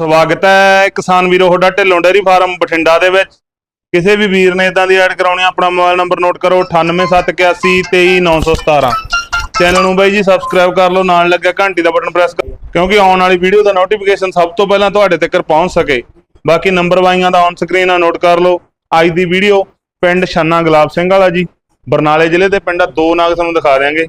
ਸਵਾਗਤ ਹੈ ਕਿਸਾਨ ਵੀਰੋ, ਤੁਹਾਡਾ ਢਿੱਲੋਂ ਡੇਅਰੀ ਫਾਰਮ ਬਠਿੰਡਾ ਦੇ ਵਿੱਚ। ਕਿਸੇ ਵੀ ਵੀਰ ਨੇ ਇਦਾਂ ਦੀ ਐਡ ਕਰਾਉਣੀ ਆਪਣਾ ਮੋਬਾਈਲ ਨੰਬਰ ਨੋਟ ਕਰੋ 9871823917 ਚੈਨਲ ਨੂੰ ਬਾਈ ਜੀ ਸਬਸਕ੍ਰਾਈਬ ਕਰ ਲਓ, ਨਾਲ ਲੱਗਿਆ ਘੰਟੀ ਦਾ ਬਟਨ ਪ੍ਰੈਸ ਕਰੋ, ਕਿਉਂਕਿ ਆਉਣ ਵਾਲੀ ਵੀਡੀਓ ਦਾ ਨੋਟੀਫਿਕੇਸ਼ਨ ਸਭ ਤੋਂ ਪਹਿਲਾਂ ਤੁਹਾਡੇ ਤੱਕ ਪਹੁੰਚ ਸਕੇ। ਬਾਕੀ ਨੰਬਰ ਵਾਈਆਂ ਦਾ ਔਨ ਸਕਰੀਨ ਆ ਨੋਟ ਕਰ ਲਓ। ਅੱਜ ਦੀ ਵੀਡੀਓ ਪਿੰਡ ਛੰਨਾ ਗੁਲਾਬ ਸਿੰਘ ਵਾਲਾ ਜੀ, ਬਰਨਾਲੇ ਜ਼ਿਲ੍ਹੇ ਦੇ ਪਿੰਡ ਆ, ਦੋ ਨਾਗ ਤੁਹਾਨੂੰ ਦਿਖਾ ਦਿਆਂਗੇ।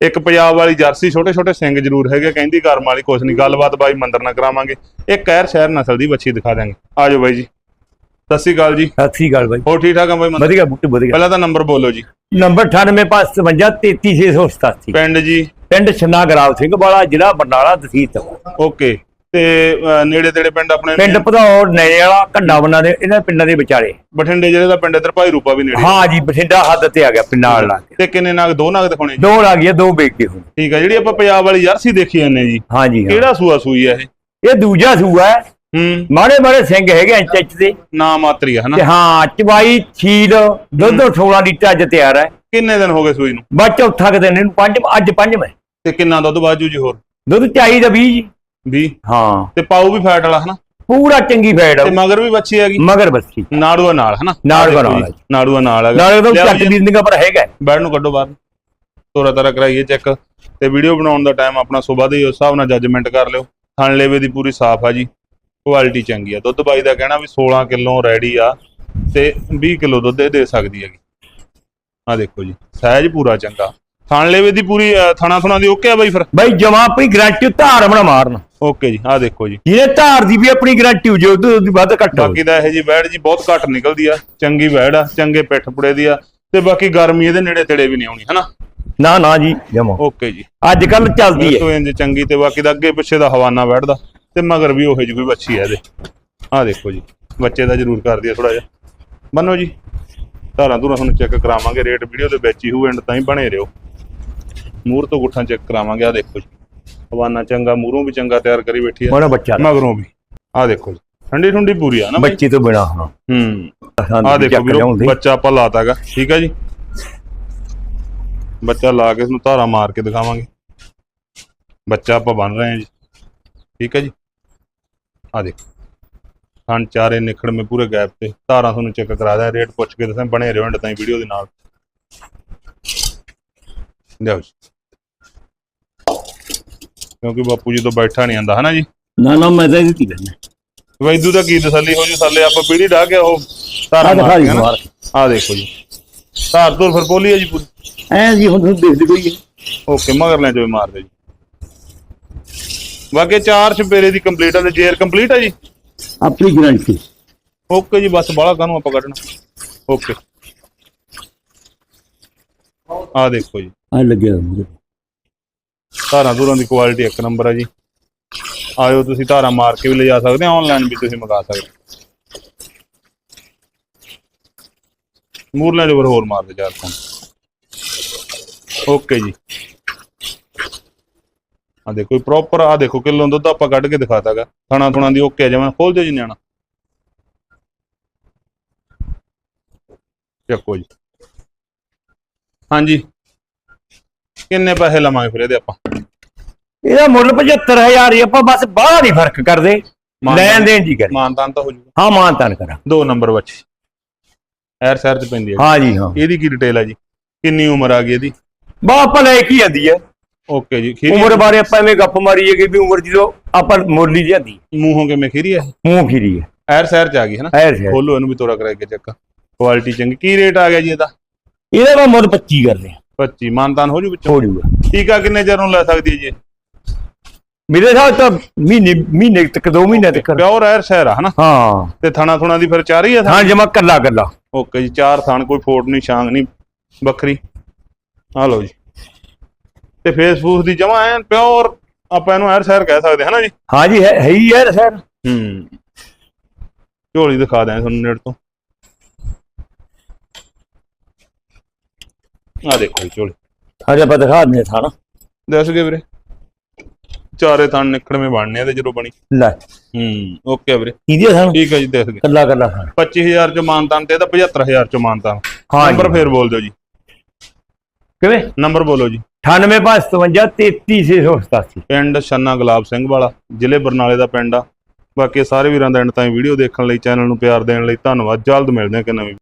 ਇੱਕ ਪੰਜਾਬ ਵਾਲੀ ਜਰਸੀ ਛੋਟੇ ਛੋਟੇ ਸਿੰਘ ਜ਼ਰੂਰ ਹੈਗੇ ਕਹਿੰਦੀ ਕਰਮ ਵਾਲੀ ਕੁਛ ਨਹੀਂ ਗੱਲਬਾਤ ਬਾਈ ਮੰਦਰ ਨਾਲ ਕਰਾਵਾਂਗੇ। ਇੱਕ ਕਹਿਰ ਸ਼ਹਿਰ ਨਸਲ ਦੀ ਬੱਚੀ ਦਿਖਾ ਦਿਆਂਗੇ। ਆਜੋ ਬਾਈ ਜੀ। ਸਤਿ ਸ਼੍ਰੀ ਅਕਾਲ ਜੀ। ਸਤਿ ਸ੍ਰੀ ਅਕਾਲ ਬਾਈ। ਹੋਰ ਠੀਕ ਠਾਕ ਆ ਬਾਈ ਮੰਦਰ? ਵਧੀਆ ਬੁੱਟੇ ਵਧੀਆ। ਪਹਿਲਾਂ ਤਾਂ ਨੰਬਰ ਬੋਲੋ ਜੀ। ਨੰਬਰ 9855333687 ਪਿੰਡ ਜੀ। ਪਿੰਡ ਛੰਨਾ ਗਰਾਲ ਸਿੰਘ ਵਾਲਾ ਜ਼ਿਲ੍ਹਾ ਬਰਨਾਲਾ ਤਹਿਸੀਲ ਤੋਂ ਓਕੇ। ਤੇ ਨੇੜੇ ਤੇੜੇ ਪਿੰਡ ਆਪਣੇ ਪਿੰਡ ਭਦੌੜ ਨੇੜੇ ਵਾਲਾ ਘੰਡਾ ਬਣਾ ਦੇ ਇਹਨਾਂ ਪਿੰਡਾਂ ਦੇ ਵਿਚਾਲੇ। ਬਠਿੰਡੇ ਜ਼ਿਲ੍ਹੇ ਦਾ ਪਿੰਡ ਇਧਰ ਭਾਈ ਰੂਪਾ ਵੀ ਨੇੜੇ। ਹਾਂ ਜੀ ਬਠਿੰਡਾ ਹੱਦ ਤੇ ਆ ਗਿਆ ਪਿੰਡ ਨਾਲ ਲਾ ਤੇ ਕਿੰਨੇ ਨਾਗ ਦੋ ਨਾਗ ਦਿਖਾਉਣੇ ਦੋ ਲੱਗ ਗਏ ਦੋ ਵੇਚ ਕੇ ਹੁਣ। ਠੀਕ ਆ ਜਿਹੜੀ ਆਪਾਂ ਪੰਜਾਬ ਵਾਲੀ ਜਰਸੀ ਦੇਖੀ ਜਾਂਦੇ ਜੀ। ਹਾਂ ਜੀ। ਕਿਹੜਾ ਸੂਆ ਸੂਈ ਆ ਇਹ? ਇਹ ਦੂਜਾ ਸੂਆ ਹੈ। ਹੂੰ। ਮਾੜੇ ਮਾੜੇ ਸਿੰਘ ਹੈਗੇ ਇੰਚ ਇੰਚ ਦੇ। ਨਾ ਮਾਤਰੀ ਹਨਾ? ਤੇ ਹਾਂ ਚਵਾਈ ਛੀਲ ਦੁੱਧ 16 ਲੀਟਰ ਅੱਜ ਤਿਆਰ ਹੈ। ਕਿੰਨੇ ਦਿਨ ਹੋ ਗਏ ਸੂਈ ਨੂੰ? ਬਸ ਚੌਥਾ ਕੁ ਦਿਨ ਇਹਨੂੰ ਪੰਜ ਅੱਜ ਪੰਜਵਾਂ। ਤੇ ਕਿੰਨਾ ਦੁੱਧ ਬਾਜੂ ਜੀ ਹੋਰ? ਦੁੱਧ ਚਾਹੀਦਾ 20 ਜੀ। 20 ਹਾਂ। ਤੇ ਪਾਉ ਵੀ ਫੈਟ ਵਾਲਾ ਹਨਾ? ਪੂਰਾ ਚੰਗੀ ਫੈੜ ਤੇ ਮਗਰ ਵੀ ਬੱਚੀ ਹੈਗੀ? ਮਗਰ ਬੱਸੀ ਨਾੜੂਆ ਨਾਲ ਹਨਾ? ਨਾੜੂਆ ਨਾਲ। ਨਾੜੂਆ ਨਾਲ ਹੈਗਾ ਨਾਲੇ ਤਾਂ ਚੱਟ ਦੀ ਨਿਗਾ ਪਰ ਹੈਗਾ। ਬੈਡ ਨੂੰ ਕੱਢੋ ਬਾਹਰ। ਤੋਰਾ ਤਾਰਾ ਕਰਾਈਏ ਚੈੱਕ ਤੇ ਵੀਡੀਓ ਬਣਾਉਣ ਦਾ ਟਾਈਮ ਆਪਣਾ ਸਵੇਰ ਦੇ ਉਸ ਹਿਸਾਬ ਨਾਲ ਜੱਜਮੈਂਟ ਕਰ ਲਿਓ। ਥਣ ਲੇਵੇ ਦੀ ਪੂਰੀ ਸਾਫ਼ ਆ ਜੀ। ਕੁਆਲਿਟੀ ਚੰਗੀ ਆ। ਦੁੱਧ ਬਾਈ ਦਾ ਕਹਿਣਾ ਵੀ 16 ਕਿਲੋ ਰੈਡੀ ਆ ਤੇ 20 ਕਿਲੋ ਦੁੱਧ ਦੇ ਸਕਦੀ ਹੈਗੀ। ਆ ਦੇਖੋ ਜੀ ਸਾਈਜ਼ ਪੂਰਾ ਚੰਗਾ। ਥਣ ਲੇਵੇ ਦੀ ਪੂਰੀ ਥਣਾ ਥੁਣਾ ਦੀ ਓਕੇ ਆ ਬਾਈ ਫਿਰ? ਬਾਈ ਜਮਾ ਆਪਣੀ ਗਰੰਟੀ ਧਾਰ ਬਣਾ ਮਾਰਨ। ਓਕੇ ਜੀ ਆ ਦੇਖੋ ਜੀ। ਜਿਹਨੇ ਧਾਰ ਦੀ ਵੀ ਆਪਣੀ ਗਰੰਟੀ ਹੋ ਜੇ ਉਹਦੀ ਵੱਧ ਘੱਟ ਬਾਕੀ ਦਾ ਇਹ ਜੀ ਵੈੜ ਜੀ ਬਹੁਤ ਘੱਟ ਨਿਕਲਦੀ ਆ ਚੰਗੀ ਵੈੜ ਆ ਚੰਗੇ ਪਿੱਠ ਪੁੜੇ ਦੀ ਆ ਤੇ ਬਾਕੀ ਗਰਮੀ ਇਹਦੇ ਨੇੜੇ ਤੇੜੇ ਵੀ ਨਹੀਂ ਆਉਣੀ ਹਨਾ? ਨਾ ਨਾ ਜੀ ਜਮਾ। ਓਕੇ ਜੀ। ਅੱਜ ਕੱਲ ਚੱਲਦੀ ਹੈ। ਤੋਂ ਇੰਜ ਚੰਗੀ ਤੇ ਬਾਕੀ ਦਾ ਅੱਗੇ ਪਿੱਛੇ ਦਾ ਹਵਾਨਾ ਵੜਦਾ ਤੇ ਮਗਰ ਵੀ ਉਹੇ ਜਿਹੀ ਕੋਈ ਬੱਚੀ ਹੈ ਇਹਦੇ। ਆਹ ਦੇਖੋ ਜੀ ਬੱਚੇ ਦਾ ਜ਼ਰੂਰ ਕਰਦੀ ਆ ਥੋੜਾ ਜਿਹਾ। ਬੰਨੋ ਜੀ ਧਾਰਾਂ ਧੂਰਾਂ ਤੁਹਾਨੂੰ ਚੈੱਕ ਕਰਾਵਾਂਗੇ ਰੇਟ ਵੀਡੀਓ ਦੇ ਵਿੱਚ ਹੀ ਹੋਊ ਐਂਡ ਤਾਂ ਹੀ ਬਣੇ ਰਹੋ। ਮੂਰ ਤੋਂ ਗੁੱਠਾਂ ਚੈੱਕ ਕਰਾਵਾਂਗੇ ਆਹ ਦੇਖੋ ਜੀ। ਹਵਾਨਾ ਚੰਗਾ ਮੂਰੋਂ ਵੀ ਚੰਗਾ ਤਿਆਰ ਕਰੀ ਬੈਠੀ ਆ। ਬੱਚਾ। ਮਗਰੋਂ ਵੀ। ਆਹ ਦੇਖੋ ਜੀ ਠੰਡੀ ਠੰਡੀ ਪੂਰੀ ਆ ਨਾ ਬਾਈ। ਬੱਚੀ ਤੋਂ ਬਿਨਾ ਹਾਂ। ਹੂੰ ਆਹ ਦੇਖੋ ਵੀਰੋ ਬੱਚਾ ਆਪਾਂ ਲਾਤਾਗਾ ਠੀਕ ਹੈ ਜੀ? ਬੱਚਾ ਲਾ ਕੇ ਇਸਨੂੰ ਧਾਰਾ ਮਾਰ ਕੇ ਦਿਖਾਵਾਂਗੇ। ਬੱਚਾ ਆਪਾਂ ਬਣ ਰਹੇ ਹਾਂ ਜੀ। ਠੀਕ ਹੈ ਜੀ? ਆ ਦੇਖੋ। ਥਣ ਚਾਰੇ ਨਿਖੜ ਮੇ ਪੂਰੇ ਗੈਪ ਤੇ। ਧਾਰਾਂ ਤੁਹਾਨੂੰ ਚੈੱਕ ਕਰਾ ਦਿਆਂ ਰੇਟ ਪੁੱਛ ਕੇ ਦੱਸਾਂ ਬਣੇ ਰਹੋ ਐਂਡ ਤਾਈਂ ਵੀਡੀਓ ਦੇ ਨਾਲ। ਲਿਆਓ ਜੀ। ਕਿਉਂਕਿ ਬਾਪੂ ਜੀ ਤੋਂ ਬੈਠਾ ਨਹੀਂ ਆਂਦਾ ਹਨਾ ਜੀ? ਨਾ ਨਾ ਮੈਂ ਤਾਂ ਇਹਦੀ ਤੀ ਲੈਣਾ ਵੈਦੂ ਦਾ ਕੀ ਤਸੱਲੀ ਹੋ ਜੂ? ਥੱਲੇ ਆਪਾਂ ਪੀੜੀ ਢਾ ਕੇ ਉਹ ਧਾਰਾ ਮਾਰ ਕੇ ਆ ਦੇਖੋ ਜੀ। ਧਾਰ ਤੋਂ ਫਿਰ ਬੋਲੀ ਹੈ ਜੀ ਪੂਰੀ? ਐ ਜੀ ਹੁਣ ਤੁਸੀਂ ਦੇਖਦੇ ਕੋਈ ਓਕੇ ਮਗਰ ਲੈ ਜਾਵੇ ਮਾਰ ਦੇ ਜੀ। ਬਾਕੀ ਚਾਰ ਛਪੇਰੇ ਦੀ ਕੰਪਲੀਟ ਆ ਤੇ ਜੇਰ ਕੰਪਲੀਟ ਆ ਜੀ? ਆਪਣੀ ਗਰੰਟੀ ਓਕੇ ਜੀ ਬਸ ਬਾਹਲਾ ਕਾਹਨੂੰ ਆਪਾਂ ਕੱਢਣਾ? ਓਕੇ। ਆ ਦੇਖੋ ਜੀ। ਆ ਲੱਗਿਆ। ਧਾਰਾਂ ਧੂਰਾਂ ਦੀ ਕੁਆਲਿਟੀ ਇੱਕ ਨੰਬਰ ਆ ਜੀ। ਆਇਓ ਤੁਸੀਂ ਧਾਰਾਂ ਮਾਰ ਕੇ ਵੀ ਲਿਜਾ ਸਕਦੇ ਆ ਆਨਲਾਈਨ ਵੀ ਤੁਸੀਂ ਮੰਗਾ ਸਕਦੇ ਮੂਰਲੇ ਦੇ ਉੱਪਰ ਹੋਰ ਮਾਰ ਦੇ ਚਾਰ ਫੋਨ ਓਕੇ ਜੀ। ਆ ਦੇਖੋ ਪ੍ਰੋਪਰ ਆ ਦੇਖੋ ਕਿਲੋ ਦੁੱਧ ਆਪਾਂ ਕੱਢ ਕੇ ਦਿਖਾਤਾਗਾ ਥਣਾ ਥੁਣਾ ਦੀ ਓਕੇ ਆ ਜਿਵੇਂ ਖੋਲ ਦਿਓ ਜੀ ਨਿਆਣਾ। ਚੱਕੋ ਜੀ। ਹਾਂਜੀ। ਕਿੰਨੇ ਪੈਸੇ ਲਵਾਂਗੇ ਫਿਰ ਇਹਦੇ ਆਪਾਂ? ਇਹਦਾ ਮੁੱਲ 75000 ਹੀ ਆਪਾਂ ਬਸ ਬਾਹਰ ਹੀ ਫ਼ਰਕ ਕਰਦੇ। ਲੈਣ ਦੇਣ ਜੀ ਕਰੀ। ਮਾਨਤਾਨ ਤਾਂ ਹੋ ਜੂਗਾ ਹਾਂ ਮਾਨ ਤਾਨ ਕਰਾਂ। ਦੋ ਨੰਬਰ ਬੱਚੀ। ਐਰ ਸੈਰ ਚ ਪੈਂਦੀ ਹੈ ਹਾਂ ਜੀ ਹਾਂ। ਇਹਦੀ ਕੀ ਡਿਟੇਲ ਹੈ ਜੀ? ਕਿੰਨੀ ਉਮਰ ਆ ਗਈ ਇਹਦੀ? ਬਾ ਆਪਾਂ ਲੈ ਕੀ ਆਂਦੀ ਹੈ ਓਕੇ ਜੀ ਖੀਰੀ ਉਮਰ ਬਾਰੇ ਆਪਾਂ ਐਵੇਂ ਗੱਪ ਮਾਰੀਏ ਕਿ ਵੀ ਉਮਰ ਜਦੋਂ ਆਪਾਂ ਮੁਰਲੀ ਜਾਂਦੀ ਮੂੰਹੋਂ ਕਿਵੇਂ ਖੀਰੀ ਹੈ ਮੂੰਹ ਫਿਰੀ ਹੈ ਐਰ ਸੈਰ ਚ ਆ ਗਈ ਹੈ ਨਾ? ਖੋਲੋ ਇਹਨੂੰ ਵੀ ਤੋਰਾ ਕਰਾ ਕੇ ਚੱਕ। ਕੁਆਲਿਟੀ ਚੰਗੀ। ਕੀ ਰੇਟ ਆ ਗਿਆ ਜੀ ਇਹਦਾ? ਇਹਦਾ ਮੈਂ ਮੁੱਲ 25 ਕਰਦੇ ਆ 25 ਮਾਨਤਾਨ ਹੋ ਜੂ ਵਿੱਚੋਂ? ਹੋ ਜੂਗਾ। ਠੀਕ ਆ ਕਿੰਨੇ ਚਿਰ ਨੂੰ ਲੈ ਸਕਦੀ ਹੈ ਜੀ? ਮੇਰੇ ਹਿਸਾਬ ਤਾਂ ਮਹੀਨੇ ਮਹੀਨੇ ਤੱਕ ਦੋ ਮਹੀਨੇ ਤੱਕ। ਪਿਓਰ ਐਰ ਆ ਹਨਾ? ਹਾਂ। ਤੇ ਥਣਾ ਥੁਣਾ ਦੀ ਫਿਰ ਚਾਰ ਹੀ ਆ ਹਾਂ ਜਮਾ ਕੱਲਾ ਕੱਲਾ। ਓਕੇ ਜੀ ਚਾਰ ਥਣ ਕੋਈ ਫੋਟ ਨਹੀਂ ਛਾਂਗ ਨਹੀਂ ਵੱਖਰੀ। ਆ ਲਓ ਜੀ। ਤੇ ਫੇਸਬੁੱਕ ਦੀ ਜਮਾ ਐਨ ਪਿਓਰ ਆਪਾਂ ਇਹਨੂੰ ਐਰ ਸੈਰ ਕਹਿ ਸਕਦੇ ਹਾਂ ਨਾ ਜੀ? ਹਾਂ ਜੀ ਹੈ ਹੈ ਹੀ ਹੈ ਸਰ ਹੂੰ। ਝੋਲੀ ਦਿਖਾ ਦਿਆਂ ਤੁਹਾਨੂੰ ਨੇੜ ਤੋਂ। ਆ ਦੇਖੋ ਜੀ ਝੋਲੀ। ਹਜੇ ਆਪਾਂ ਦਿਖਾ ਦਿੰਦੇ ਥਾਂ ਨਾ ਦੱਸ ਗਏ ਵੀਰੇ। ਚਾਰੇ ਥਣ ਨਿਕੜਵੇਂ ਬਣਨੇ ਆ ਤੇ ਜਦੋਂ ਬਣੀ। ਲੈ। ਹੂੰ ਓਕੇ ਵੀਰੇ। ਇਹਦੇ ਥਾਂ ਠੀਕ ਹੈ ਜੀ ਦੇਖ ਗਏ ਕੱਲਾ ਕੱਲਾ ਥਾਂ 25000 ਚ ਮਾਨਤਾਨ ਤੇ ਇਹਦਾ 75000 ਚ ਮਾਨਤਾਨ। ਹਾਂ ਨੰਬਰ। ਫੇਰ ਬੋਲ ਦਿਓ ਜੀ। ਕਿਵੇਂ? ਨੰਬਰ ਬੋਲੋ ਜੀ। 9855 33687 ਪਿੰਡ ਛੰਨਾ ਗੁਲਾਬ ਸਿੰਘ ਵਾਲਾ ਜ਼ਿਲ੍ਹੇ ਬਰਨਾਲੇ ਦਾ ਪਿੰਡ ਆ। ਬਾਕੀ ਸਾਰੇ ਵੀਰਾਂ ਦਾ ਐਂਡ ਤਾਈਂ ਵੀਡੀਓ ਦੇਖਣ ਲਈ ਚੈਨਲ ਨੂੰ ਪਿਆਰ ਦੇਣ ਲਈ ਧੰਨਵਾਦ। ਜਲਦ ਮਿਲਦੇ ਹਾਂ ਕਿ ਨਵੀਂ